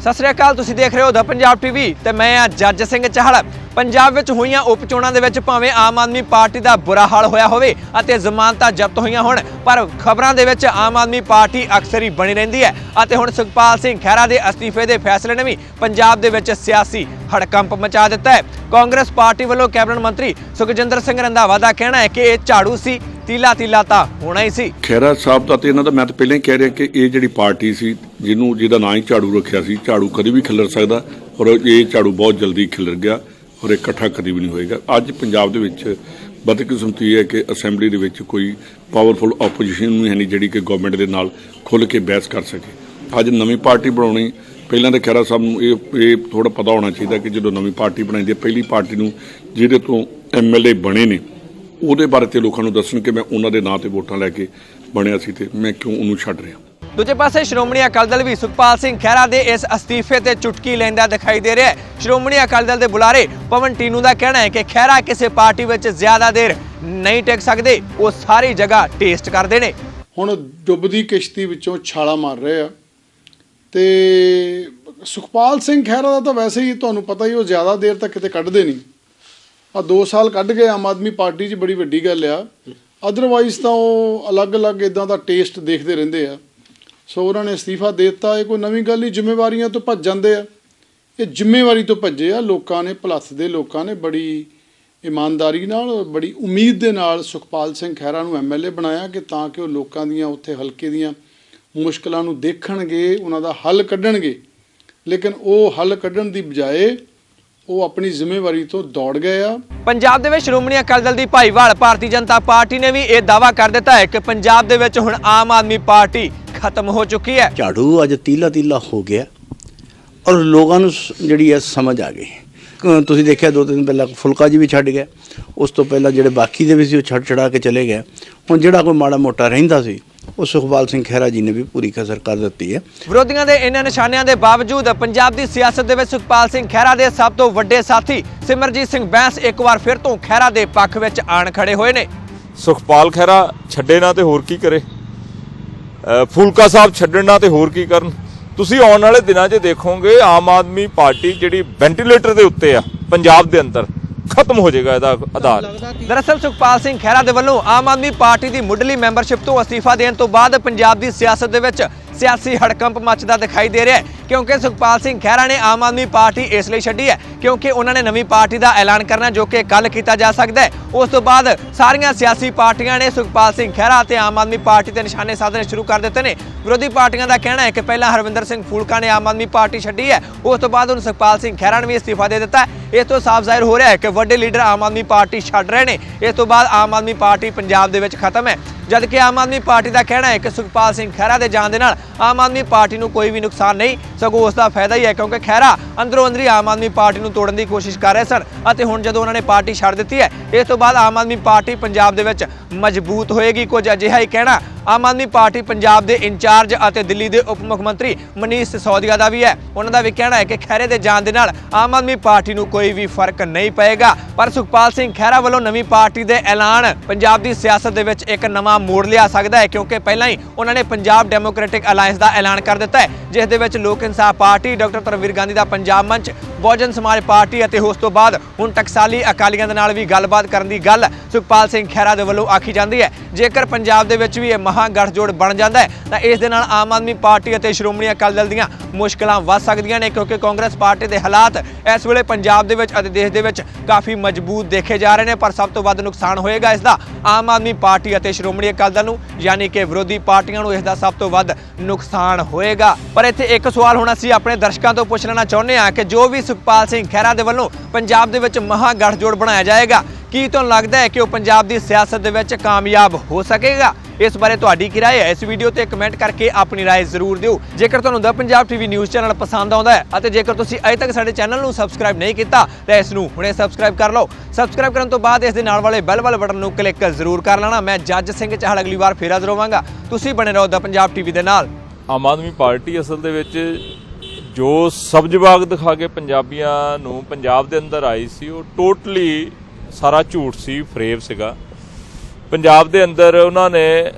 ਸਤਿ ਸ੍ਰੀ ਅਕਾਲ, ਤੁਸੀਂ ਦੇਖ ਰਹੇ ਹੋ ਦ ਪੰਜਾਬ ਟੀਵੀ ਤੇ ਮੈਂ ਆ ਜੱਜ ਸਿੰਘ ਚਾਹਲ। ਪੰਜਾਬ ਵਿੱਚ ਹੋਈਆਂ ਉਪ ਚੋਣਾਂ ਦੇ ਵਿੱਚ ਭਾਵੇਂ ਆਮ ਆਦਮੀ ਪਾਰਟੀ ਦਾ ਬੁਰਾ ਹਾਲ ਹੋਇਆ ਹੋਵੇ ਅਤੇ ਜ਼ਮਾਨਤਾਂ ਜ਼ਬਤ ਹੋਈਆਂ ਹੋਣ, ਪਰ ਖਬਰਾਂ ਦੇ ਵਿੱਚ ਆਮ ਆਦਮੀ ਪਾਰਟੀ ਅਕਸਰ ਹੀ ਬਣੀ ਰਹਿੰਦੀ ਹੈ ਅਤੇ ਹੁਣ ਸੁਖਪਾਲ ਸਿੰਘ ਖਹਿਰਾ ਦੇ ਅਸਤੀਫੇ ਦੇ ਫੈਸਲੇ ਨੇ ਵੀ ਪੰਜਾਬ ਦੇ ਵਿੱਚ ਸਿਆਸੀ ਹੜਕੰਪ ਮਚਾ ਦਿੱਤਾ ਹੈ। ਕਾਂਗਰਸ ਪਾਰਟੀ ਵੱਲੋਂ ਕੈਬਨਿਟ ਮੰਤਰੀ ਸੁਖਜਿੰਦਰ ਸਿੰਘ ਰੰਧਾਵਾ ਦਾ ਕਹਿਣਾ ਹੈ ਕਿ ਇਹ ਝਾੜੂ ਸੀ ਤੀਲਾ ਤੀਲਾ ਤਾਂ ਹੋਣਾ ਹੀ ਸੀ। ਖੈਰਾ ਸਾਹਿਬ ਦਾ ਤੇ ਇਹਨਾਂ ਦਾ ਮੈਂ ਤਾਂ ਪਹਿਲਾਂ ਹੀ ਕਹਿ ਰਿਹਾ ਕਿ ਇਹ ਜਿਹੜੀ ਪਾਰਟੀ ਸੀ, ਜਿਹਨੂੰ ਜਿਹਦਾ ਨਾਂ ਹੀ ਝਾੜੂ ਰੱਖਿਆ ਸੀ, ਝਾੜੂ ਕਦੇ ਵੀ ਖਿਲਰ ਸਕਦਾ ਔਰ ਇਹ ਝਾੜੂ ਬਹੁਤ ਜਲਦੀ ਖਿਲਰ ਗਿਆ ਔਰ ਇਹ ਇਕੱਠਾ ਕਦੀ ਵੀ ਨਹੀਂ ਹੋਏਗਾ। ਅੱਜ ਪੰਜਾਬ ਦੇ ਵਿੱਚ ਬਦਕਿਸਮਤੀ ਹੈ ਕਿ ਅਸੈਂਬਲੀ ਦੇ ਵਿੱਚ ਕੋਈ ਪਾਵਰਫੁਲ ਆਪੋਜੀਸ਼ਨ ਨਹੀਂ ਹੈ ਨਹੀਂ ਜਿਹੜੀ ਕਿ ਗਵਰਨਮੈਂਟ ਦੇ ਨਾਲ ਖੁੱਲ੍ਹ ਕੇ ਬਹਿਸ ਕਰ ਸਕੇ। ਅੱਜ ਨਵੀਂ ਪਾਰਟੀ ਬਣਾਉਣੀ, ਪਹਿਲਾਂ ਤਾਂ ਖੈਰਾ ਸਾਹਿਬ ਨੂੰ ਇਹ ਇਹ ਥੋੜਾ ਪਤਾ ਹੋਣਾ ਚਾਹੀਦਾ ਕਿ ਜਦੋਂ ਨਵੀਂ ਪਾਰਟੀ ਬਣਾਈਦੀ ਹੈ, ਪਹਿਲੀ ਪਾਰਟੀ ਨੂੰ ਜਿਹਦੇ ਤੋਂ ਐਮਐਲਏ ਬਣੇ ਨੇ ਉਹਦੇ ਬਾਰੇ ਤੇ ਲੋਕਾਂ ਨੂੰ ਦੱਸਣ ਕਿ ਮੈਂ ਉਹਨਾਂ ਦੇ ਨਾਂ ਤੇ ਵੋਟਾਂ ਲੈ ਕੇ ਬਣਿਆ ਸੀ ਤੇ ਮੈਂ ਕਿਉਂ ਉਹਨੂੰ ਛੱਡ ਰਿਹਾ। ਦੂਜੇ ਪਾਸੇ ਸ਼੍ਰੋਮਣੀ ਅਕਾਲੀ ਦਲ ਵੀ ਸੁਖਪਾਲ ਸਿੰਘ ਖਹਿਰਾ ਦੇ ਇਸ ਅਸਤੀਫੇ ਤੇ ਚੁਟਕੀ ਲੈਂਦਾ ਦਿਖਾਈ ਦੇ ਰਿਹਾ ਹੈ। ਸ਼੍ਰੋਮਣੀ ਅਕਾਲੀ ਦਲ ਦੇ ਬੁਲਾਰੇ ਪਵਨ ਟੀਨੂ ਦਾ ਕਹਿਣਾ ਹੈ ਕਿ ਖਹਿਰਾ ਕਿਸੇ ਪਾਰਟੀ ਵਿੱਚ ਜ਼ਿਆਦਾ ਦੇਰ ਨਹੀਂ ਟਿਕ ਸਕਦੇ ਉਹ ਸਾਰੀ ਜਗ੍ਹਾ ਟੇਸਟ ਕਰਦੇ ਨੇ। ਹੁਣ ਡੁੱਬਦੀ ਕਿਸ਼ਤੀ ਵਿੱਚੋਂ ਛਾਲਾ ਮਾਰ ਰਹੇ ਆ ਤੇ ਸੁਖਪਾਲ ਸਿੰਘ ਖਹਿਰਾ ਦਾ ਤਾਂ ਵੈਸੇ ਹੀ ਤੁਹਾਨੂੰ ਪਤਾ ਹੀ ਉਹ ਜ਼ਿਆਦਾ ਦੇਰ ਤੱਕ ਕਿਤੇ ਕੱਢਦੇ ਨਹੀਂ। ਆ 2 ਸਾਲ ਕੱਢ ਗਏ, ਆਮ ਆਦਮੀ ਪਾਰਟੀ 'ਚ ਬੜੀ ਵੱਡੀ ਗੱਲ ਆ। ਅਦਰਵਾਈਜ਼ ਤਾਂ ਉਹ ਅਲੱਗ-ਅਲੱਗ ਇਦਾਂ ਦਾ ਟੇਸਟ ਦੇਖਦੇ ਰਹਿੰਦੇ ਆ। ਸੋ ਉਹਨਾਂ ਨੇ ਅਸਤੀਫਾ ਦੇ ਦਿੱਤਾ। ਇਹ ਕੋਈ ਨਵੀਂ ਗੱਲ ਨਹੀਂ, ਜ਼ਿੰਮੇਵਾਰੀਆਂ ਤੋਂ ਭੱਜ ਜਾਂਦੇ ਆ। ਇਹ ਜ਼ਿੰਮੇਵਾਰੀ ਤੋਂ ਭੱਜੇ ਆ। ਲੋਕਾਂ ਨੇ ਭਲੱਥ ਦੇ ਲੋਕਾਂ ਨੇ ਬੜੀ ਇਮਾਨਦਾਰੀ ਨਾਲ, ਬੜੀ ਉਮੀਦ ਦੇ ਨਾਲ ਸੁਖਪਾਲ ਸਿੰਘ ਖਹਿਰਾ ਨੂੰ ਐਮਐਲਏ ਬਣਾਇਆ ਕਿ ਤਾਂ ਕਿ ਉਹ ਲੋਕਾਂ ਦੀਆਂ ਉੱਥੇ ਹਲਕੇ ਦੀਆਂ ਮੁਸ਼ਕਲਾਂ ਨੂੰ ਦੇਖਣਗੇ, ਉਹਨਾਂ ਦਾ ਹੱਲ ਕੱਢਣਗੇ। ਲੇਕਿਨ ਉਹ ਹੱਲ ਕੱਢਣ ਦੀ ਬਜਾਏ ਉਹ ਆਪਣੀ ਜ਼ਿੰਮੇਵਾਰੀ ਤੋਂ ਦੌੜ ਗਏ ਆ। ਪੰਜਾਬ ਦੇ ਵਿੱਚ ਸ਼੍ਰੋਮਣੀ ਅਕਾਲੀ ਦਲ ਦੀ ਭਾਈਵਾਲ ਭਾਰਤੀ ਜਨਤਾ ਪਾਰਟੀ ਨੇ ਵੀ ਇਹ ਦਾਅਵਾ ਕਰ ਦਿੱਤਾ ਹੈ ਕਿ ਪੰਜਾਬ ਦੇ ਵਿੱਚ ਹੁਣ ਆਮ ਆਦਮੀ ਪਾਰਟੀ ਖਤਮ ਹੋ ਚੁੱਕੀ ਹੈ। ਝਾੜੂ ਅੱਜ ਤੀਲਾ ਤੀਲਾ ਹੋ ਗਿਆ ਔਰ ਲੋਕਾਂ ਨੂੰ ਜਿਹੜੀ ਹੈ ਸਮਝ ਆ ਗਈ। ਤੁਸੀਂ ਦੇਖਿਆ ਦੋ ਦਿਨ ਪਹਿਲਾਂ ਫੁਲਕਾ ਜੀ ਵੀ ਛੱਡ ਗਿਆ। ਉਸ ਤੋਂ ਪਹਿਲਾਂ ਜਿਹੜੇ ਬਾਕੀ ਦੇ ਵੀ ਸੀ ਉਹ ਛੱਡ ਛੜਾ ਕੇ ਚਲੇ ਗਏ। ਹੁਣ ਜਿਹੜਾ ਕੋਈ ਮਾੜਾ ਮੋਟਾ ਰਹਿੰਦਾ ਸੀ ਉਹ ਸੁਖਪਾਲ ਸਿੰਘ ਖਹਿਰਾ ਜੀ ਨੇ ਵੀ ਪੂਰੀ ਕਸਰ ਕਰ ਦਿੱਤੀ ਹੈ। ਵਿਰੋਧੀਆਂ ਦੇ ਇਹਨਾਂ ਨਿਸ਼ਾਨਿਆਂ ਦੇ ਬਾਵਜੂਦ ਪੰਜਾਬ ਦੀ ਸਿਆਸਤ ਦੇ ਵਿੱਚ ਸੁਖਪਾਲ ਸਿੰਘ ਖਹਿਰਾ ਦੇ ਸਭ ਤੋਂ ਵੱਡੇ ਸਾਥੀ ਸਿਮਰਜੀਤ ਸਿੰਘ ਬੈਂਸ ਇੱਕ ਵਾਰ ਫਿਰ ਤੋਂ ਖਹਿਰਾ ਦੇ ਪੱਖ ਵਿੱਚ ਆਣ ਖੜੇ ਹੋਏ ਨੇ। ਸੁਖਪਾਲ ਖਹਿਰਾ ਛੱਡੇ ਨਾ ਤੇ ਹੋਰ ਕੀ ਕਰੇ? ਫੂਲਕਾ ਸਾਹਿਬ ਛੱਡਣ ਨਾ ਤੇ ਹੋਰ ਕੀ ਕਰਨ? ਤੁਸੀਂ ਆਉਣ ਵਾਲੇ ਦਿਨਾਂ 'ਚ ਦੇਖੋਗੇ ਆਮ ਆਦਮੀ ਪਾਰਟੀ ਜਿਹੜੀ ਵੈਂਟੀਲੇਟਰ ਦੇ ਉੱਤੇ ਆ ਪੰਜਾਬ ਦੇ ਅੰਦਰ। ਖਤਮ ਹੋ ਜਾਏਗਾ ਇਹਦਾ ਆਧਾਰ। ਦਰਅਸਲ ਸੁਖਪਾਲ ਸਿੰਘ ਖਹਿਰਾ ਦੇ ਵੱਲੋਂ ਆਮ ਆਦਮੀ ਪਾਰਟੀ ਦੀ ਮੁੱਢਲੀ ਮੈਂਬਰਸ਼ਿਪ ਤੋਂ ਅਸਤੀਫਾ ਦੇਣ ਤੋਂ ਬਾਅਦ ਪੰਜਾਬ ਦੀ ਸਿਆਸਤ ਦੇ ਵਿੱਚ ਸਿਆਸੀ ਹੜਕੰਪ ਮੱਚਦਾ ਦਿਖਾਈ ਦੇ ਰਿਹਾ ਹੈ, ਕਿਉਂਕਿ ਸੁਖਪਾਲ ਸਿੰਘ ਖਹਿਰਾ ਨੇ ਆਮ ਆਦਮੀ ਪਾਰਟੀ ਇਸ ਲਈ ਛੱਡੀ ਹੈ, ਕਿਉਂਕਿ ਉਹਨਾਂ ਨੇ ਨਵੀਂ ਪਾਰਟੀ ਦਾ ਐਲਾਨ ਕਰਨਾ ਜੋ ਕਿ ਕੱਲ ਕੀਤਾ ਜਾ ਸਕਦਾ ਹੈ। ਉਸ ਤੋਂ ਬਾਅਦ ਸਾਰੀਆਂ ਸਿਆਸੀ ਪਾਰਟੀਆਂ ਨੇ ਸੁਖਪਾਲ ਸਿੰਘ ਖਹਿਰਾ ਅਤੇ ਆਮ ਆਦਮੀ ਪਾਰਟੀ ਤੇ ਨਿਸ਼ਾਨੇ ਸਾਧਣੇ ਸ਼ੁਰੂ ਕਰ ਦਿੱਤੇ ਨੇ। ਵਿਰੋਧੀ ਪਾਰਟੀਆਂ ਦਾ ਕਹਿਣਾ ਹੈ ਕਿ ਪਹਿਲਾਂ ਹਰਵਿੰਦਰ ਸਿੰਘ ਫੂਲਕਾ ਨੇ ਆਮ ਆਦਮੀ ਪਾਰਟੀ ਛੱਡੀ ਹੈ, ਉਸ ਤੋਂ ਬਾਅਦ ਹੁਣ ਸੁਖਪਾਲ ਸਿੰਘ ਖਹਿਰਾ ਨੇ ਵੀ ਅਸਤੀਫਾ ਦੇ ਦਿੱਤਾ ਇਸ ਤੋਂ ਸਾਫ਼ ਜ਼ਾਹਿਰ ਹੋ ਰਿਹਾ ਹੈ ਕਿ ਵੱਡੇ ਲੀਡਰ ਆਮ ਆਦਮੀ ਪਾਰਟੀ ਛੱਡ ਰਹੇ ਨੇ। ਇਸ ਤੋਂ ਬਾਅਦ ਆਮ ਆਦਮੀ ਪਾਰਟੀ ਪੰਜਾਬ ਦੇ ਵਿੱਚ ਖਤਮ ਹੈ। ਜਦਕਿ ਆਮ ਆਦਮੀ ਪਾਰਟੀ ਦਾ ਕਹਿਣਾ ਹੈ ਕਿ ਸੁਖਪਾਲ ਸਿੰਘ ਖਹਿਰਾ ਦੇ ਜਾਣ ਦੇ ਨਾਲ ਆਮ ਆਦਮੀ ਪਾਰਟੀ ਨੂੰ ਕੋਈ ਵੀ ਨੁਕਸਾਨ ਨਹੀਂ, ਸਗੋਂ ਉਸ ਦਾ ਫਾਇਦਾ ਹੀ ਹੈ ਕਿਉਂਕਿ ਖਹਿਰਾ ਅੰਦਰੋਂ ਅੰਦਰੀ ਆਮ ਆਦਮੀ ਪਾਰਟੀ ਨੂੰ ਤੋੜਨ ਦੀ ਕੋਸ਼ਿਸ਼ ਕਰ ਰਹੇ ਸਨ ਅਤੇ ਹੁਣ ਜਦੋਂ ਉਹਨਾਂ ਨੇ ਪਾਰਟੀ ਛੱਡ ਦਿੱਤੀ ਹੈ, ਇਸ ਤੋਂ ਬਾਅਦ ਆਮ ਆਦਮੀ ਪਾਰਟੀ ਪੰਜਾਬ ਦੇ ਵਿੱਚ ਮਜ਼ਬੂਤ ਹੋਏਗੀ। ਕੁਝ ਅਜਿਹਾ ਹੀ ਕਹਿਣਾ, ਆਮ ਆਦਮੀ ਪਾਰਟੀ ਪੰਜਾਬ ਦੇ ਇੰਚਾਰਜ ਅਤੇ ਦਿੱਲੀ ਦੇ ਉਪ ਮੁੱਖ ਮੰਤਰੀ ਮਨੀਸ਼ ਸਿਸੋਦੀਆ ਦਾ ਵੀ ਹੈ। ਉਹਨਾਂ ਦਾ ਵੀ ਕਹਿਣਾ ਹੈ ਕਿ ਖਹਿਰੇ ਦੇ ਜਾਣ ਦੇ ਨਾਲ ਆਮ ਆਦਮੀ ਪਾਰਟੀ ਨੂੰ ਕੋਈ ਵੀ ਫ਼ਰਕ ਨਹੀਂ ਪਏਗਾ। ਪਰ ਸੁਖਪਾਲ ਸਿੰਘ ਖਹਿਰਾ ਵੱਲੋਂ ਨਵੀਂ ਪਾਰਟੀ ਦੇ ਐਲਾਨ ਪੰਜਾਬ ਦੀ ਸਿਆਸਤ ਦੇ ਵਿੱਚ ਇੱਕ ਨਵਾਂ ਮੋੜ ਲਿਆ ਸਕਦਾ ਹੈ, ਕਿਉਂਕਿ ਪਹਿਲਾਂ ਹੀ ਉਹਨਾਂ ਨੇ ਪੰਜਾਬ ਡੈਮੋਕ੍ਰੈਟਿਕ ਅਲਾਈਅੰਸ ਦਾ ਐਲਾਨ ਕਰ ਦਿੱਤਾ ਹੈ, ਜਿਸ ਦੇ ਵਿੱਚ ਲੋਕ ਇਨਸਾਫ ਪਾਰਟੀ, ਡਾਕਟਰ ਤਰਵੀਰ ਗਾਂਧੀ ਦਾ ਪੰਜਾਬ ਮੰਚ, ਬਹੁਜਨ ਸਮਾਜ ਪਾਰਟੀ ਅਤੇ ਉਸ ਤੋਂ ਬਾਅਦ ਹੁਣ ਟਕਸਾਲੀ ਅਕਾਲੀਆਂ ਦੇ ਨਾਲ ਵੀ ਗੱਲਬਾਤ ਕਰਨ ਦੀ ਗੱਲ ਸੁਖਪਾਲ ਸਿੰਘ ਖਹਿਰਾ ਦੇ ਵੱਲੋਂ ਆਖੀ ਜਾਂਦੀ ਹੈ। ਜੇਕਰ ਪੰਜਾਬ ਦੇ ਵਿੱਚ ਵੀ ਇਹ ਮਹਾਂ ਗੱਠਜੋੜ ਬਣ ਜਾਂਦਾ ਹੈ, ਤਾਂ ਇਸ ਦੇ ਨਾਲ ਆਮ ਆਦਮੀ ਪਾਰਟੀ ਅਤੇ ਸ਼੍ਰੋਮਣੀ ਅਕਾਲੀ ਦਲ ਦੀਆਂ ਮੁਸ਼ਕਲਾਂ ਵੱਧ ਸਕਦੀਆਂ ਨੇ, ਕਿਉਂਕਿ ਕਾਂਗਰਸ ਪਾਰਟੀ ਦੇ ਹਾਲਾਤ ਇਸ ਵੇਲੇ ਪੰਜਾਬ ਦੇ ਵਿੱਚ ਅਤੇ ਦੇਸ਼ ਦੇ ਵਿੱਚ ਕਾਫੀ ਮਜ਼ਬੂਤ ਦੇਖੇ ਜਾ ਰਹੇ ਨੇ, ਪਰ ਸਭ ਤੋਂ ਵੱਧ ਨੁਕਸਾਨ ਹੋਏਗਾ ਇਸ ਦਾ ਆਮ ਆਦਮੀ ਪਾਰਟੀ ਅਤੇ ਸ਼੍ਰੋਮਣੀ ਅਕਾਲੀ ਦਲ ਨੂੰ, ਯਾਨੀ ਕਿ ਵਿਰੋਧੀ ਪਾਰਟੀਆਂ ਨੂੰ ਇਸ ਦਾ ਸਭ ਤੋਂ ਵੱਧ ਨੁਕਸਾਨ ਹੋਏਗਾ। ਪਰ ਇੱਥੇ ਇੱਕ ਸਵਾਲ ਹੁਣ ਅਸੀਂ ਆਪਣੇ ਦਰਸ਼ਕਾਂ ਤੋਂ ਪੁੱਛ ਲੈਣਾ ਚਾਹੁੰਦੇ ਹਾਂ ਕਿ ਜੋ ਵੀ ਸੁਖਪਾਲ ਸਿੰਘ ਖਹਿਰਾ ਦੇ ਵੱਲੋਂ ਪੰਜਾਬ ਦੇ ਵਿੱਚ ਮਹਾਂ ਗੱਠਜੋੜ ਬਣਾਇਆ ਜਾਏਗਾ ਕੀ ਤੁਹਾਨੂੰ ਲੱਗਦਾ ਹੈ ਕਿ ਉਹ ਪੰਜਾਬ ਦੀ ਸਿਆਸਤ ਦੇ ਵਿੱਚ ਕਾਮਯਾਬ ਹੋ ਸਕੇਗਾ? ਇਸ ਬਾਰੇ ਤੁਹਾਡੀ ਕੀ ਰਾਏ ਹੈ? ਇਸ ਵੀਡੀਓ ਤੇ ਕਮੈਂਟ ਕਰਕੇ ਆਪਣੀ ਰਾਏ ਜ਼ਰੂਰ ਦਿਓ। ਜੇਕਰ ਤੁਹਾਨੂੰ ਦਾ ਪੰਜਾਬ ਟੀਵੀ ਨਿਊਜ਼ ਚੈਨਲ ਪਸੰਦ ਆਉਂਦਾ ਹੈ ਅਤੇ ਜੇਕਰ ਤੁਸੀਂ ਅਜੇ ਤੱਕ ਸਾਡੇ ਚੈਨਲ ਨੂੰ ਸਬਸਕ੍ਰਾਈਬ ਨਹੀਂ ਕੀਤਾ, ਤਾਂ ਇਸ ਨੂੰ ਹੁਣੇ ਸਬਸਕ੍ਰਾਈਬ ਕਰ ਲਓ। ਸਬਸਕ੍ਰਾਈਬ ਕਰਨ ਤੋਂ ਬਾਅਦ ਇਸ ਦੇ ਨਾਲ ਵਾਲੇ ਬੈਲ ਵਾਲੇ ਬਟਨ ਨੂੰ ਕਲਿੱਕ ਜ਼ਰੂਰ ਕਰ ਲੈਣਾ। ਮੈਂ ਜੱਜ ਸਿੰਘ ਚਾਹਲ ਅਗਲੀ ਵਾਰ ਫੇਰ ਹਾਜ਼ਰ ਹੋਵਾਂਗਾ ਤੁਸੀਂ ਬਣੇ ਰਹੋ ਦਾ ਪੰਜਾਬ ਟੀਵੀ ਦੇ ਨਾਲ। ਆਮ ਆਦਮੀ ਪਾਰਟੀ ਅਸਲ ਦੇ ਵਿੱਚ ਜੋ ਸਬਜ਼ ਬਾਗ ਦਿਖਾ ਕੇ ਪੰਜਾਬੀਆਂ ਨੂੰ ਪੰਜਾਬ ਦੇ ਅੰਦਰ ਆਈ ਸੀ, ਉਹ ਟੋਟਲੀ ਸਾਰਾ ਝੂਠ ਸੀ, ਫਰੇਬ ਸੀਗਾ। ਪੰਜਾਬ ਦੇ ਅੰਦਰ ਉਹਨਾਂ ਨੇ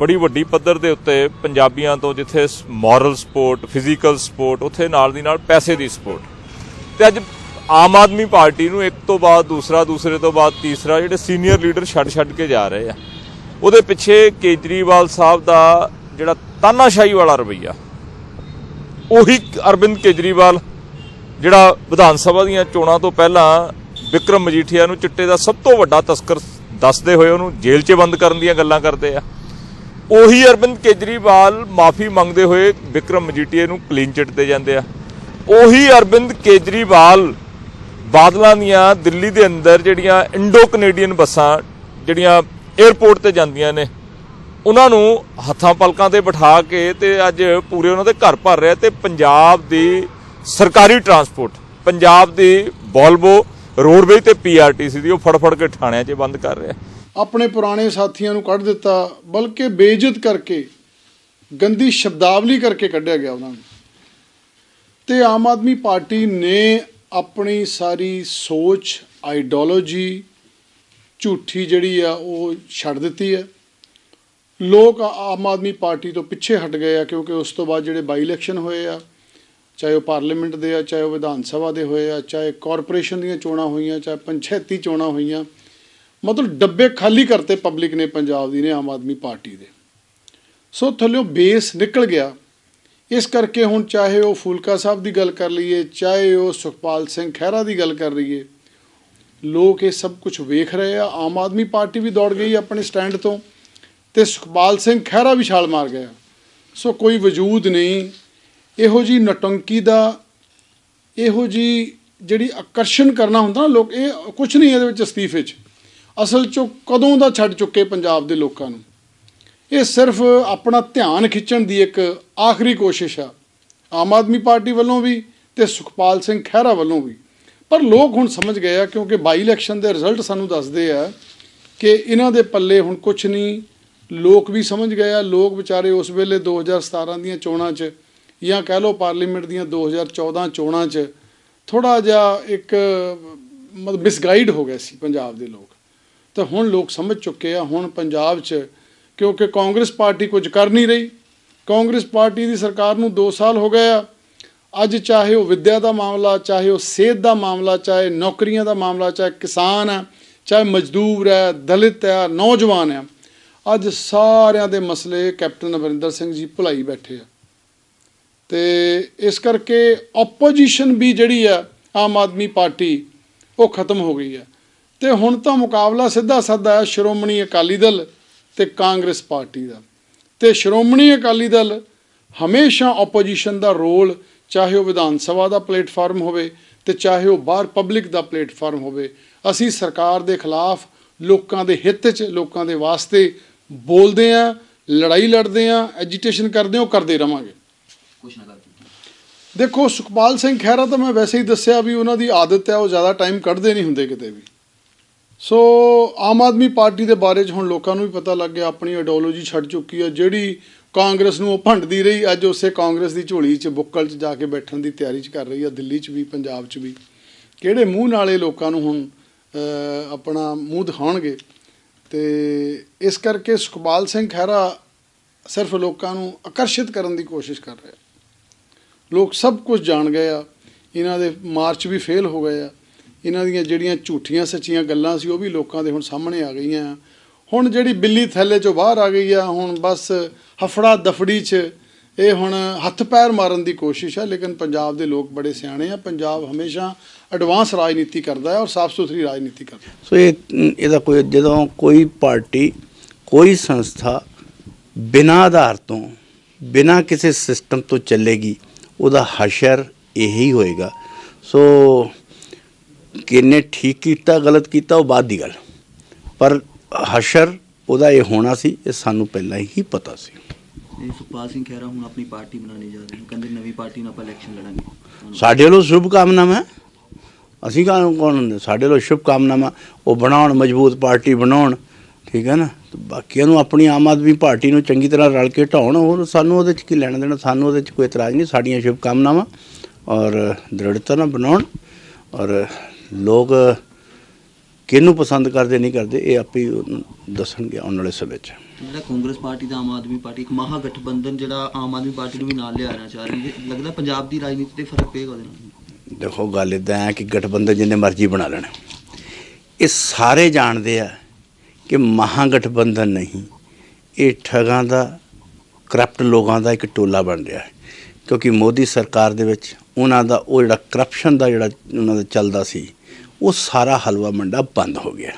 ਬੜੀ ਵੱਡੀ ਪੱਧਰ ਦੇ ਉੱਤੇ ਪੰਜਾਬੀਆਂ ਤੋਂ ਜਿੱਥੇ ਮੋਰਲ ਸਪੋਰਟ ਫਿਜ਼ੀਕਲ ਸਪੋਰਟ ਉੱਥੇ ਨਾਲ ਦੀ ਨਾਲ ਪੈਸੇ ਦੀ ਸਪੋਰਟ ਤੇ ਅੱਜ ਆਮ ਆਦਮੀ ਪਾਰਟੀ ਨੂੰ ਇੱਕ ਤੋਂ ਬਾਅਦ ਦੂਸਰਾ, ਦੂਸਰੇ ਤੋਂ ਬਾਅਦ ਤੀਸਰਾ ਜਿਹੜੇ ਸੀਨੀਅਰ ਲੀਡਰ ਛੱਡ ਛੱਡ ਕੇ ਜਾ ਰਹੇ ਆ। ਉਹਦੇ ਪਿੱਛੇ ਕੇਜਰੀਵਾਲ ਸਾਹਿਬ ਦਾ ਜਿਹੜਾ ਤਾਨਾਸ਼ਾਹੀ ਵਾਲਾ ਰਵਈਆ, ਉਹੀ ਅਰਵਿੰਦ ਕੇਜਰੀਵਾਲ ਜਿਹੜਾ ਵਿਧਾਨ ਸਭਾ ਦੀਆਂ ਚੋਣਾਂ ਤੋਂ ਪਹਿਲਾਂ ਵਿਕਰਮ ਮਜੀਠੀਆ ਨੂੰ ਚਿੱਟੇ ਦਾ ਸਭ ਤੋਂ ਵੱਡਾ ਤਸਕਰ ਦੱਸਦੇ ਹੋਏ ਉਹਨੂੰ ਜੇਲ੍ਹ 'ਚ ਬੰਦ ਕਰਨ ਦੀਆਂ ਗੱਲਾਂ ਕਰਦੇ ਆ। ਉਹੀ ਅਰਵਿੰਦ ਕੇਜਰੀਵਾਲ ਮਾਫੀ ਮੰਗਦੇ ਹੋਏ ਵਿਕਰਮ ਮਜੀਠੀਆ ਨੂੰ ਕਲੀਨ ਚਿੱਟ ਤੇ ਜਾਂਦੇ ਆ। ਉਹੀ ਅਰਵਿੰਦ ਕੇਜਰੀਵਾਲ ਬਾਦਲਾਂ ਦੀਆਂ ਦਿੱਲੀ ਦੇ ਅੰਦਰ ਜਿਹੜੀਆਂ ਇੰਡੋ ਕੈਨੇਡੀਅਨ ਬੱਸਾਂ, ਜਿਹੜੀਆਂ 에ਅਰਪੋਰਟ ਤੇ ਜਾਂਦੀਆਂ ਨੇ, ਉਹਨਾਂ ਨੂੰ ਹੱਥਾਂ ਪਲਕਾਂ ਤੇ ਬਿਠਾ ਕੇ ਤੇ ਅੱਜ ਪੂਰੇ ਉਹਨਾਂ ਦੇ ਘਰ ਭਰ ਰਿਹਾ ਤੇ ਪੰਜਾਬ ਦੀ ਸਰਕਾਰੀ ਟਰਾਂਸਪੋਰਟ ਪੰਜਾਬ ਦੀ ਵੋਲਵੋ ਰੋਡਵੇਜ ਤੇ ਪੀਆਰਟੀਸੀ ਦੀ, ਉਹ ਫੜ ਫੜ ਕੇ ਥਾਣਿਆਂ 'ਚ ਬੰਦ ਕਰ ਰਿਹਾ। ਆਪਣੇ ਪੁਰਾਣੇ ਸਾਥੀਆਂ ਨੂੰ ਕੱਢ ਦਿੱਤਾ, ਬਲਕਿ ਬੇਇੱਜ਼ਤ ਕਰਕੇ, ਗੰਦੀ ਸ਼ਬਦਾਵਲੀ ਕਰਕੇ ਕੱਢਿਆ ਗਿਆ ਉਹਨਾਂ ਨੂੰ। ਤੇ ਆਮ ਆਦਮੀ ਪਾਰਟੀ ਨੇ ਆਪਣੀ ਸਾਰੀ ਸੋਚ, ਆਈਡੀਓਲੋਜੀ, ਝੂਠੀ ਜਿਹੜੀ ਆ, ਉਹ ਛੱਡ ਦਿੱਤੀ ਹੈ। ਲੋਕ ਆਮ ਆਦਮੀ ਪਾਰਟੀ ਤੋਂ ਪਿੱਛੇ ਹਟ ਗਏ ਆ, ਕਿਉਂਕਿ ਉਸ ਤੋਂ ਬਾਅਦ ਜਿਹੜੇ ਬਾਈ ਇਲੈਕਸ਼ਨ ਹੋਏ ਆ ਚਾਹੇ ਉਹ ਪਾਰਲੀਮੈਂਟ ਦੇ ਆ, ਚਾਹੇ ਉਹ ਵਿਧਾਨ ਸਭਾ ਦੇ ਹੋਏ ਆ, ਚਾਹੇ ਕਾਰਪੋਰੇਸ਼ਨ ਦੀਆਂ ਚੋਣਾਂ ਹੋਈਆਂ, ਚਾਹੇ ਪੰਚਾਇਤੀ ਚੋਣਾਂ ਹੋਈਆਂ, ਮਤਲਬ ਡੱਬੇ ਖਾਲੀ ਕਰਤੇ ਪਬਲਿਕ ਨੇ ਪੰਜਾਬ ਦੀ, ਨੇ ਆਮ ਆਦਮੀ ਪਾਰਟੀ ਦੇ। ਸੋ ਥੱਲਿਓ ਬੇਸ ਨਿਕਲ ਗਿਆ। ਇਸ ਕਰਕੇ ਹੁਣ ਚਾਹੇ ਉਹ ਫੂਲਕਾ ਸਾਹਿਬ ਦੀ ਗੱਲ ਕਰ ਲਈਏ, ਚਾਹੇ ਉਹ ਸੁਖਪਾਲ ਸਿੰਘ ਖਹਿਰਾ ਦੀ ਗੱਲ ਕਰ ਲਈਏ, ਲੋਕ ਇਹ ਸਭ ਕੁਝ ਵੇਖ ਰਹੇ ਆ। ਆਮ ਆਦਮੀ ਪਾਰਟੀ ਵੀ ਦੌੜ ਗਈ ਆਪਣੇ ਸਟੈਂਡ ਤੋਂ ਤੇ ਸੁਖਪਾਲ ਸਿੰਘ ਖਹਿਰਾ ਵੀ ਛਾਲ ਮਾਰ ਗਿਆ। ਸੋ ਕੋਈ ਵਜੂਦ ਨਹੀਂ ਇਹੋ ਜੀ ਨਟੰਕੀ ਦਾ, ਇਹੋ ਜੀ ਜਿਹੜੀ ਆਕਰਸ਼ਣ ਕਰਨਾ ਹੁੰਦਾ ਨਾ ਲੋਕ, ਇਹ ਕੁਝ ਨਹੀਂ ਇਹਦੇ ਵਿੱਚ ਅਸਤੀਫੇ 'ਚ। ਅਸਲ 'ਚ ਕਦੋਂ ਦਾ ਛੱਡ ਚੁੱਕੇ ਪੰਜਾਬ ਦੇ ਲੋਕਾਂ ਨੂੰ? ਇਹ ਸਿਰਫ ਆਪਣਾ ਧਿਆਨ ਖਿੱਚਣ ਦੀ ਇੱਕ ਆਖਰੀ ਕੋਸ਼ਿਸ਼ ਆ। ਆਮ ਆਦਮੀ ਪਾਰਟੀ ਵੱਲੋਂ ਵੀ ਤੇ ਸੁਖਪਾਲ ਸਿੰਘ ਖਹਿਰਾ ਵੱਲੋਂ ਵੀ। ਪਰ ਲੋਕ ਹੁਣ ਸਮਝ ਗਏ ਆ ਕਿਉਂਕਿ ਬਾਈ ਇਲੈਕਸ਼ਨ ਦੇ ਰਿਜ਼ਲਟ ਸਾਨੂੰ ਦੱਸਦੇ ਆ ਕਿ ਇਹਨਾਂ ਦੇ ਪੱਲੇ ਹੁਣ ਕੁਝ ਨਹੀਂ। ਲੋਕ ਵੀ ਸਮਝ ਗਏ ਆ, ਲੋਕ ਵਿਚਾਰੇ ਉਸ ਵੇਲੇ 2017 ਦੀਆਂ ਚੋਣਾਂ 'ਚ ਜਾਂ ਕਹਿ ਲਓ ਪਾਰਲੀਮੈਂਟ ਦੀਆਂ 2014 ਚੋਣਾਂ 'ਚ ਥੋੜਾ ਜਿਹਾ ਇੱਕ, ਮਤਲਬ ਮਿਸਗਾਈਡ ਹੋ ਗਏ ਸੀ ਪੰਜਾਬ ਦੇ ਲੋਕ। ਤਾਂ ਹੁਣ ਲੋਕ ਸਮਝ ਚੁੱਕੇ ਆ, ਹੁਣ ਪੰਜਾਬ 'ਚ, ਕਿਉਂਕਿ ਕਾਂਗਰਸ ਪਾਰਟੀ ਕੁਝ ਕਰ ਨਹੀਂ ਰਹੀ। ਕਾਂਗਰਸ ਪਾਰਟੀ ਦੀ ਸਰਕਾਰ ਨੂੰ 2 ਸਾਲ ਹੋ ਗਏ ਆ। ਅੱਜ ਚਾਹੇ ਉਹ ਵਿੱਦਿਆ ਦਾ ਮਾਮਲਾ, ਚਾਹੇ ਉਹ ਸਿਹਤ ਦਾ ਮਾਮਲਾ, ਚਾਹੇ ਨੌਕਰੀਆਂ ਦਾ ਮਾਮਲਾ, ਚਾਹੇ ਕਿਸਾਨ ਹੈ ਚਾਹੇ ਮਜ਼ਦੂਰ ਹੈ ਦਲਿਤ ਹੈ ਨੌਜਵਾਨ ਹੈ ਅੱਜ ਸਾਰਿਆਂ ਦੇ ਮਸਲੇ ਕੈਪਟਨ ਅਮਰਿੰਦਰ ਸਿੰਘ ਜੀ ਭੁਲਾਈ ਬੈਠੇ ਆ। ਤੇ ਇਸ ਕਰਕੇ ਆਪੋਜੀਸ਼ਨ ਵੀ ਜਿਹੜੀ ਆ, ਆਮ ਆਦਮੀ ਪਾਰਟੀ, ਉਹ ਖਤਮ ਹੋ ਗਈ ਹੈ ਤੇ ਹੁਣ ਤਾਂ ਮੁਕਾਬਲਾ ਸਿੱਧਾ ਸਾਦਾ ਹੈ ਸ਼੍ਰੋਮਣੀ ਅਕਾਲੀ ਦਲ ਤੇ ਕਾਂਗਰਸ ਪਾਰਟੀ ਦਾ। ਤੇ ਸ਼੍ਰੋਮਣੀ ਅਕਾਲੀ ਦਲ ਹਮੇਸ਼ਾ ਆਪੋਜੀਸ਼ਨ ਦਾ ਰੋਲ, ਚਾਹੇ ਉਹ ਵਿਧਾਨ ਸਭਾ ਦਾ ਪਲੇਟਫਾਰਮ ਹੋਵੇ ਤੇ ਚਾਹੇ ਉਹ ਬਾਹਰ ਪਬਲਿਕ ਦਾ ਪਲੇਟਫਾਰਮ ਹੋਵੇ, ਅਸੀਂ ਸਰਕਾਰ ਦੇ ਖਿਲਾਫ ਲੋਕਾਂ ਦੇ ਹਿੱਤ 'ਚ, ਲੋਕਾਂ ਦੇ ਵਾਸਤੇ ਬੋਲਦੇ ਆ, ਲੜਾਈ ਲੜਦੇ ਆ ਐਜੀਟੇਸ਼ਨ ਕਰਦੇ ਹਾਂ ਉਹ ਕਰਦੇ ਰਵਾਂਗੇ। ਦੇਖੋ, ਸੁਖਪਾਲ ਸਿੰਘ ਖਹਿਰਾ ਤਾਂ ਮੈਂ ਵੈਸੇ ਹੀ ਦੱਸਿਆ ਵੀ ਉਹਨਾਂ ਦੀ ਆਦਤ ਹੈ, ਉਹ ਜ਼ਿਆਦਾ ਟਾਈਮ ਕੱਢਦੇ ਨਹੀਂ ਹੁੰਦੇ ਕਿਤੇ ਵੀ। ਸੋ ਆਮ ਆਦਮੀ ਪਾਰਟੀ ਦੇ ਬਾਰੇ 'ਚ ਹੁਣ ਲੋਕਾਂ ਨੂੰ ਵੀ ਪਤਾ ਲੱਗ ਗਿਆ, ਆਪਣੀ ਆਈਡੀਓਲੋਜੀ ਛੱਡ ਚੁੱਕੀ ਹੈ। ਜਿਹੜੀ ਕਾਂਗਰਸ ਨੂੰ ਉਹ ਭੰਡਦੀ ਰਹੀ, ਅੱਜ ਉਸੇ ਕਾਂਗਰਸ ਦੀ ਝੋਲੀ 'ਚ, ਬੁੱਕਲ 'ਚ ਜਾ ਕੇ ਬੈਠਣ ਦੀ ਤਿਆਰੀ 'ਚ ਕਰ ਰਹੀ ਹੈ, ਦਿੱਲੀ 'ਚ ਵੀ, ਪੰਜਾਬ 'ਚ ਵੀ। ਕਿਹੜੇ ਮੂੰਹ ਨਾਲੇ ਲੋਕਾਂ ਨੂੰ ਹੁਣ ਆਪਣਾ ਮੂੰਹ ਦਿਖਾਉਣਗੇ? ਤੇ ਇਸ ਕਰਕੇ ਸੁਖਪਾਲ ਸਿੰਘ ਖਹਿਰਾ ਸਿਰਫ ਲੋਕਾਂ ਨੂੰ ਆਕਰਸ਼ਿਤ ਕਰਨ ਦੀ ਕੋਸ਼ਿਸ਼ ਕਰ ਰਿਹਾ। ਲੋਕ ਸਭ ਕੁਝ ਜਾਣ ਗਏ ਆ। ਇਹਨਾਂ ਦੇ ਮਾਰਚ ਵੀ ਫੇਲ ਹੋ ਗਏ ਆ। ਇਹਨਾਂ ਦੀਆਂ ਜਿਹੜੀਆਂ ਝੂਠੀਆਂ ਸੱਚੀਆਂ ਗੱਲਾਂ ਸੀ, ਉਹ ਵੀ ਲੋਕਾਂ ਦੇ ਹੁਣ ਸਾਹਮਣੇ ਆ ਗਈਆਂ। ਆ ਹੁਣ ਜਿਹੜੀ ਬਿੱਲੀ ਥੱਲੇ ਚੋਂ ਬਾਹਰ ਆ ਗਈ ਆ, ਹੁਣ ਬਸ ਹਫੜਾ ਦਫੜੀ 'ਚ ਇਹ ਹੁਣ ਹੱਥ ਪੈਰ ਮਾਰਨ ਦੀ ਕੋਸ਼ਿਸ਼ ਹੈ ਲੇਕਿਨ ਪੰਜਾਬ ਦੇ ਲੋਕ ਬੜੇ ਸਿਆਣੇ ਆ। ਪੰਜਾਬ ਹਮੇਸ਼ਾ ਐਡਵਾਂਸ ਰਾਜਨੀਤੀ ਕਰਦਾ ਹੈ ਔਰ ਸਾਫ਼ ਸੁਥਰੀ ਰਾਜਨੀਤੀ ਕਰਦਾ ਸੋ ਇਹ, ਇਹਦਾ ਕੋਈ, ਜਦੋਂ ਕੋਈ ਪਾਰਟੀ, ਕੋਈ ਸੰਸਥਾ ਬਿਨਾਂ ਆਧਾਰ ਤੋਂ, ਬਿਨਾਂ ਕਿਸੇ ਸਿਸਟਮ ਤੋਂ ਚੱਲੇਗੀ ਉਹਦਾ ਹਸ਼ਰ ਇਹੀ ਹੋਏਗਾ। ਸੋ ਕਿਨੇ ਠੀਕ ਕੀਤਾ ਗਲਤ ਕੀਤਾ ਉਹ ਬਾਅਦ ਦੀ ਗੱਲ। ਪਰ ਹਸ਼ਰ ਉਹਦਾ ਇਹ ਹੋਣਾ ਸੀ ਇਹ ਸਾਨੂੰ ਪਹਿਲਾਂ ਹੀ ਪਤਾ ਸੀ। ਸੁਖਪਾਲ ਸਿੰਘ ਖਹਿਰਾ ਹੁਣ ਆਪਣੀ ਪਾਰਟੀ ਬਣਾਉਣੇ ਜਾ ਰਹੇ ਹਨ ਕਹਿੰਦੇ ਨਵੀਂ ਪਾਰਟੀ ਨਾਲ ਆਪਾਂ ਇਲੈਕਸ਼ਨ ਲੜਾਂਗੇ। ਸਾਡੇ ਵੱਲੋਂ ਸ਼ੁਭ ਕਾਮਨਾਵਾਂ ਅਸੀਂ ਕੌਣ ਕੌਣ ਹੁੰਦੇ? ਸਾਡੇ ਵੱਲੋਂ ਸ਼ੁਭ ਕਾਮਨਾਵਾਂ ਉਹ ਬਣਾਉਣ ਮਜ਼ਬੂਤ ਪਾਰਟੀ ਬਣਾਉਣ। ਠੀਕ ਹੈ ਨਾ? ਬਾਕੀਆਂ ਨੂੰ ਆਪਣੀ ਆਮ ਆਦਮੀ ਪਾਰਟੀ ਨੂੰ ਚੰਗੀ ਤਰ੍ਹਾਂ ਰਲ ਕੇ ਢਾਉਣ ਹੋਰ ਸਾਨੂੰ ਉਹਦੇ 'ਚ ਕੀ ਲੈਣਾ ਦੇਣਾ ਸਾਨੂੰ ਉਹਦੇ 'ਚ ਕੋਈ ਇਤਰਾਜ਼ ਨਹੀਂ ਸਾਡੀਆਂ ਸ਼ੁਭ ਕਾਮਨਾਵਾਂ ਔਰ ਦ੍ਰਿੜਤਾ ਨਾਲ ਬਣਾਉਣ ਔਰ ਲੋਕ ਕਿਹਨੂੰ ਪਸੰਦ ਕਰਦੇ ਨਹੀਂ ਕਰਦੇ ਇਹ ਆਪੇ ਦੱਸਣਗੇ ਆਉਣ ਵਾਲੇ ਸਮੇਂ 'ਚ। ਜਿਹੜਾ ਕਾਂਗਰਸ ਪਾਰਟੀ ਦਾ ਆਮ ਆਦਮੀ ਪਾਰਟੀ ਇੱਕ ਮਹਾ ਗਠਬੰਧਨ ਜਿਹੜਾ ਆਮ ਆਦਮੀ ਪਾਰਟੀ ਨੂੰ ਵੀ ਨਾਲ ਲਿਆਣਾ ਚਾਹ ਰਹੀ ਹੈ ਲੱਗਦਾ ਪੰਜਾਬ ਦੀ ਰਾਜਨੀਤੀ ਤੇ ਫ਼ਰਕ ਪਏਗਾ ਉਹਦੇ ਨਾਲ। ਦੇਖੋ ਗੱਲ ਇਦਾਂ ਹੈ ਕਿ ਗਠਬੰਧਨ ਜਿੰਨੇ ਮਰਜ਼ੀ ਬਣਾ ਲੈਣ। ਇਹ ਸਾਰੇ ਜਾਣਦੇ ਆ ਕਿ ਮਹਾਗਠਬੰਧਨ ਨਹੀਂ, ਇਹ ਠਗਾਂ ਦਾ, ਕਰਪਟ ਲੋਕਾਂ ਦਾ ਇੱਕ ਟੋਲਾ ਬਣ ਰਿਹਾ ਹੈ। ਕਿਉਂਕਿ ਮੋਦੀ ਸਰਕਾਰ ਦੇ ਵਿੱਚ ਉਹਨਾਂ ਦਾ, ਉਹ ਜਿਹੜਾ ਕਰਪਸ਼ਨ ਦਾ ਜਿਹੜਾ ਉਹਨਾਂ ਦਾ ਚੱਲਦਾ ਸੀ, ਉਹ ਸਾਰਾ ਹਲਵਾ ਮੰਡਾ ਬੰਦ ਹੋ ਗਿਆ।